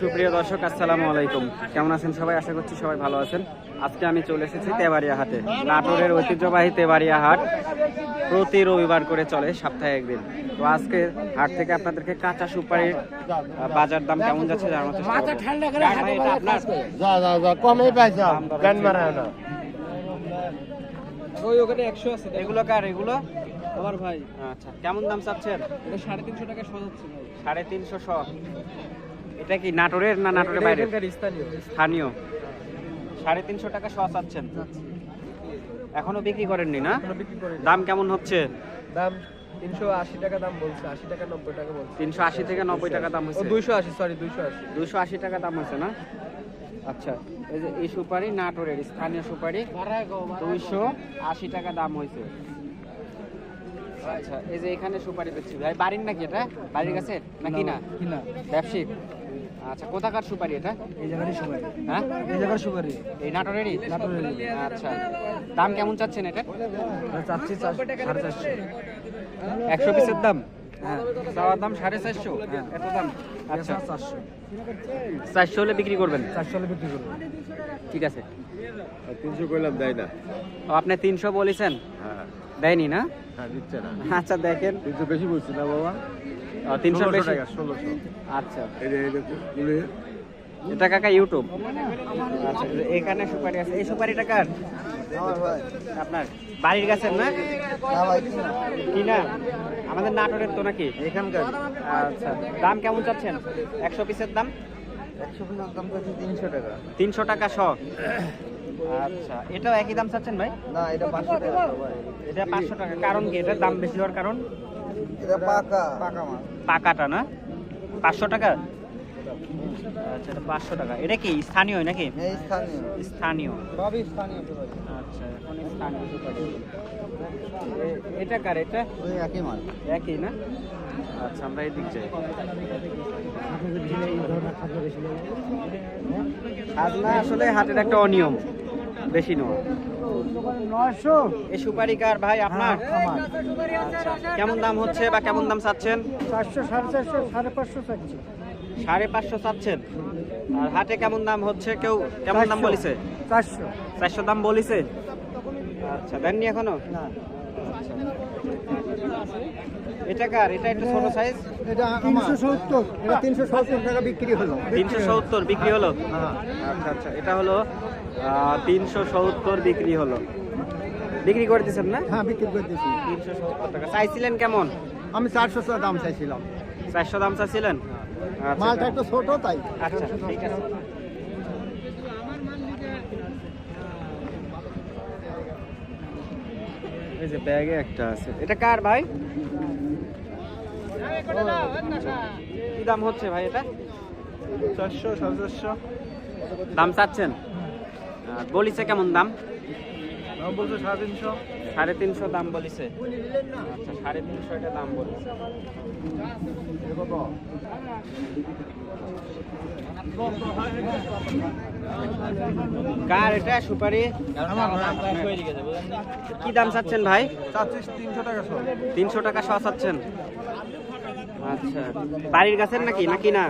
সুপ্রিয় দর্শক আসসালামু আলাইকুম। কেমন আছেন সবাই? আশা করছি সবাই ভালো আছেন। আজকে আমি চলে এসেছি তেবাড়িয়া হাটে নাটোরের ঐতিহ্যবাহী তেবাড়িয়া হাট প্রতি রবিবার করে চলে সপ্তাহে একদিন। তো আজকে হাট থেকে আপনাদেরকে কাঁচা সুপারির বাজার দাম কেমন যাচ্ছে জানার চেষ্টা করব। ভাই, এটা আপনার যা যা যা কমে পাইছা। দাম দর গান মারা না? ওই ওখানে একশো আছে এগুলো কার? এগুলো আমার ভাই। আচ্ছা কেমন দাম চাচ্ছেন? এটা সাড়ে তিনশো টাকা সজাচ্ছে ভাই। সাড়ে তিনশো শ এটা কি নাটোরের না নাটোরের বাইরে? স্থানীয়। স্থানীয়। সাড়ে তিনশো টাকা শ চাচ্ছেন। এখনও বিক্রি করেননি না? দাম কেমন হচ্ছে? দাম তিনশো আশি টাকা দাম বলছে আশি টাকা নব্বই টাকা বলছে। তিনশো আশি থেকে নব্বই টাকা দাম ও হয়েছে দুইশো আশি সরি দুইশো আশি। দুশো আশি টাকা দাম হয়েছে না? আচ্ছা এই যে এই সুপারি নাটোরের স্থানীয় সুপারি দুইশো আশি টাকা দাম হয়েছে। আচ্ছা এই যে এখানে সুপারি বেচছি। ভাই বাড়ির নাকি এটা? বাড়ির কাছে? নাকি না কিনা? ব্যবসায়িক? আচ্ছা কোথাকার সুপারি এটা? এই জায়গারই সুপারি। হ্যাঁ? এই জায়গার সুপারি। এই নাটোরেরই? নাটোরেরই। আচ্ছা দাম কেমন চাচ্ছেন এটা চাচ্ছি সাড়ে চারশো। একশো পিসের দাম? হ্যাঁ। চাওয়ার দাম সাড়ে চারশো? হ্যাঁ। এত দাম? আচ্ছা। চারশো। চারশো হলে বিক্রি করবেন? চারশো হলে বিক্রি করব। ঠিক আছে। তিনশো কইলাম দেয় না। আপনি তিনশো বলেছেন? হ্যাঁ। দেয়নি না? আচ্ছা দেখেন। তিনশো বেশি বলছি না বাবা? তিনশো টাকা ষোলোশো। আচ্ছা। এটা কাকা ইউটিউব আচ্ছা এখানে সুপারি আছে। এই সুপারিটা কার? আপনার? বাড়ির গাছের না? কি না? আমাদের নাটোরের তো নাকি? এখানকার। আচ্ছা। দাম কেমন চাচ্ছেন? একশো পিসের দাম? একশো পিসের দাম তিনশো টাকা। তিনশো টাকা শ আচ্ছা এটাও একই দাম চাচ্ছেন ভাই? না এটা পাঁচশো টাকা। ভাই এটা পাঁচশো টাকা কারণ কি? এটার দাম বেশি হওয়ার কারণ? এটা পাকা। পাকা মাছ পাকাটা না? পাঁচশো টাকা? আচ্ছা এটা পাঁচশো টাকা। এটা কি স্থানীয় নাকি? এই স্থানীয়। স্থানীয়। সবই স্থানীয় আচ্ছা এখন স্থানীয় সুপারি। এটা কার এটা? ওই একই মাছ একই না? আচ্ছা আমরা এই দিক যাই খাজনা আসলে হাটের একটা অনিয়ম। বেশি নয় নয়শো? এই সুপারি কার ভাই আপনার? আচ্ছা কেমন দাম হচ্ছে বা কেমন দাম চাচ্ছেন? চারশো সাড়ে চারশো সাড়ে পাঁচশো চাচ্ছি। সাড়ে পাঁচশো চাচ্ছেন। আর হাটে কেমন দাম হচ্ছে? কেউ কেমন দাম বলিছে? চারশো। চারশো দাম বলিছে? আচ্ছা দেননি এখনও? না। এটা কার? এটা একটু ছোট সাইজ এটা তিনশো সত্তর। এটা তিনশো সত্তর টাকা বিক্রি হলো। তিনশো সত্তর বিক্রি হলো? হ্যাঁ। আচ্ছা আচ্ছা। এটা হলো তিনশো সত্তর বিক্রি হলো। বিক্রি করে দিচ্ছেন না? হ্যাঁ বিক্রি করে দিয়েছি। তিনশো সত্তর টাকা। চাইছিলেন কেমন? আমি চারশো টাকা দাম চাইছিলাম। চারশো দাম চাইছিলেন? আচ্ছা, মালটা একটু ছোট তাই। আচ্ছা ঠিক আছে। এই যে ব্যাগে একটা আছে। এটা কার ভাই? কি দাম হচ্ছে ভাই এটা? চারশো সাড়ে দাম চাচ্ছেন? বলিছে কেমন দাম? দাম বলছে সাড়ে তিনশো? সাড়ে তিনশো দাম বলিছে। আচ্ছা সাড়ে তিনশো এটা দাম বলিছে। কার এটা সুপারি? কি দাম চাচ্ছেন ভাই? তিনশো টাকা তিনশো টাকা শ চাচ্ছেন। আচ্ছা। বাড়ির গাছের নাকি? নাকি না?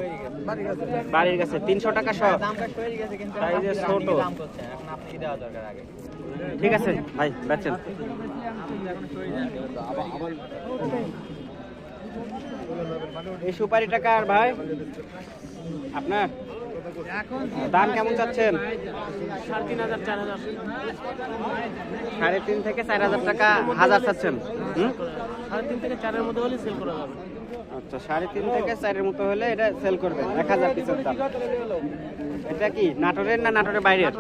বাড়ির গাছে তিনশো টাকা সাইজে ছোট। ঠিক আছে, ভাই, বেচেন। এই সুপারি টাকা আর ভাই, আপনার? দাম কেমন চাচ্ছেন? সাড়ে তিন থেকে চার হাজার টাকা হাজার চাচ্ছেন। সাড়ে তিন থেকে চারের মধ্যে হলে সেল করা যাবে। আচ্ছা সাড়ে তিন থেকে চারের মতো হলে এটা সেল করবেন এক হাজার পিসের দাম। এটা কি নাটোরের না নাটোরের বাইরের?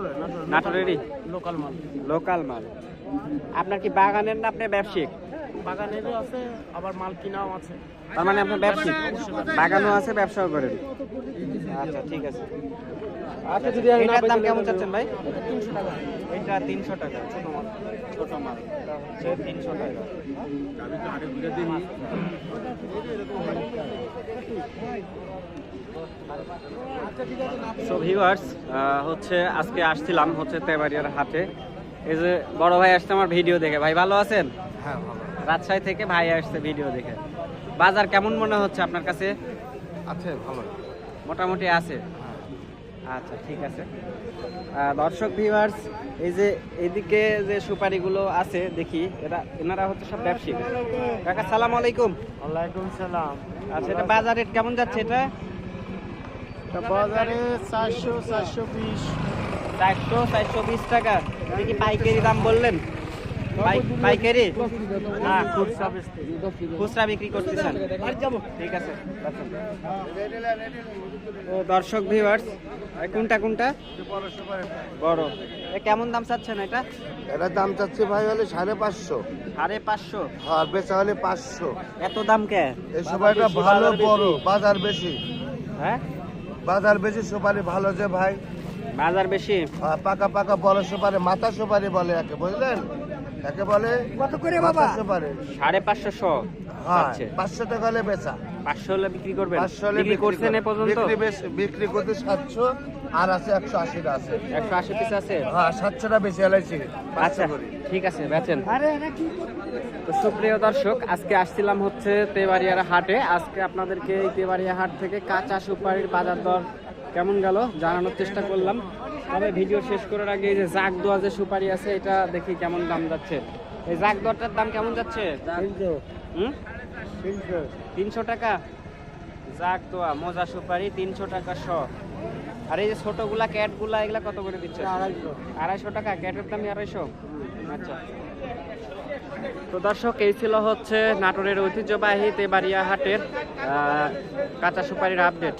নাটোরেরই? লোকাল মাল। লোকাল মাল। আপনার কি বাগানের না আপনি ব্যবসায়িক? বাগানেরও আছে আবার মাল কিনাও আছে। তার মানে আপনার ব্যবসায়িক? বাগানও আছে ব্যবসাও করেন। আচ্ছা ঠিক আছে। আচ্ছা যদি এটার দাম কেমন চাচ্ছেন ভাই? এটা তিনশো টাকা ছোট মাল। ছোট মাল। হচ্ছে তিনশো টাকা। সো ভিউয়ার্স হচ্ছে আজকে আসছিলাম হচ্ছে তেবাড়িয়ার হাটে। এই যে বড় ভাই আসছে আমার ভিডিও দেখে। ভাই ভালো আছেন? হ্যাঁ রাজশাহী থেকে ভাই আসছে ভিডিও দেখে। বাজার কেমন মনে হচ্ছে আপনার কাছে? আছে ভালো। মোটামুটি আছে। আচ্ছা ঠিক আছে। দর্শক ভিউয়ার্স এই যে এদিকে যে সুপারিগুলো আছে দেখি এরা এনারা হচ্ছে সব ব্যবসায়ী। কাকা সালাম আলাইকুম। ওয়ালাইকুম সালাম। আচ্ছা এটা বাজার রেট কেমন যাচ্ছে এটা? বাজারে চারশো চারশো বিশ। চারশো চারশো বিশ টাকা। কি পাইকারি দাম বললেন। পাইকারি? হ্যাঁ খুচরা খুচরা বিক্রি করতেছেন? ঠিক আছে। ও দর্শক ভিউয়ার্স কোনটা কোনটা? বড়। কেমন দাম চাচ্ছেন এটা? এটা দাম চাচ্ছে ভাই হলে সাড়ে পাঁচশো। সাড়ে পাঁচশো? আর বেচা হলে পাঁচশো। এত দাম কে? এই সুপারিটা ভালো বড় বাজার বেশি। হ্যাঁ? বাজার বেশি সুপারি ভালো যে ভাই। বাজার বেশি? পাকা পাকা বড় সুপারি মাথা সুপারি বলে একে বুঝলেন? একে বলে? কত করে বাবা? সুপারি সাড়ে পাঁচশো শ হ্যাঁ। পাঁচশো টাকা হলে বেচা। পাঁচশো হলে বিক্রি করবেন? পাঁচশো হলে বিক্রি করছেন এ পর্যন্ত? বিক্রি বিক্রি করতে সাতশো আর আছে একশো আশিটা আছে। একশো আশি পিস আছে? হ্যাঁ সাতশোটা বেশি এলাইছি আচ্ছা ঠিক আছে বেচেন। তো সুপ্রিয় দর্শক আজকে আসছিলাম হচ্ছে তেবাড়িয়ার হাটে। আজকে আপনাদেরকে এই তেবাড়িয়া হাট থেকে কাঁচা সুপারির বাজার দর কেমন গেল? জানানোর চেষ্টা করলাম। তবে ভিডিও শেষ করার আগে এই যে জাগ দোয়া যে সুপারি আছে এটা দেখি কেমন দাম যাচ্ছে। এই জাগ দরটার দাম কেমন যাচ্ছে? হুম? তিনশো। টাকা? জাগ দোয়া মজা সুপারি তিনশো টাকা শ। আর এই যে ছোটগুলা ক্যাটগুলা এগুলা কত করে দিচ্ছে আড়াইশো। টাকা ক্যাটের দামই আড়াইশো? আচ্ছা। তো দর্শক এই ছিল হচ্ছে নাটোরের ঐতিহ্যবাহী তেবাড়িয়া হাটের কাঁচা সুপারির আপডেট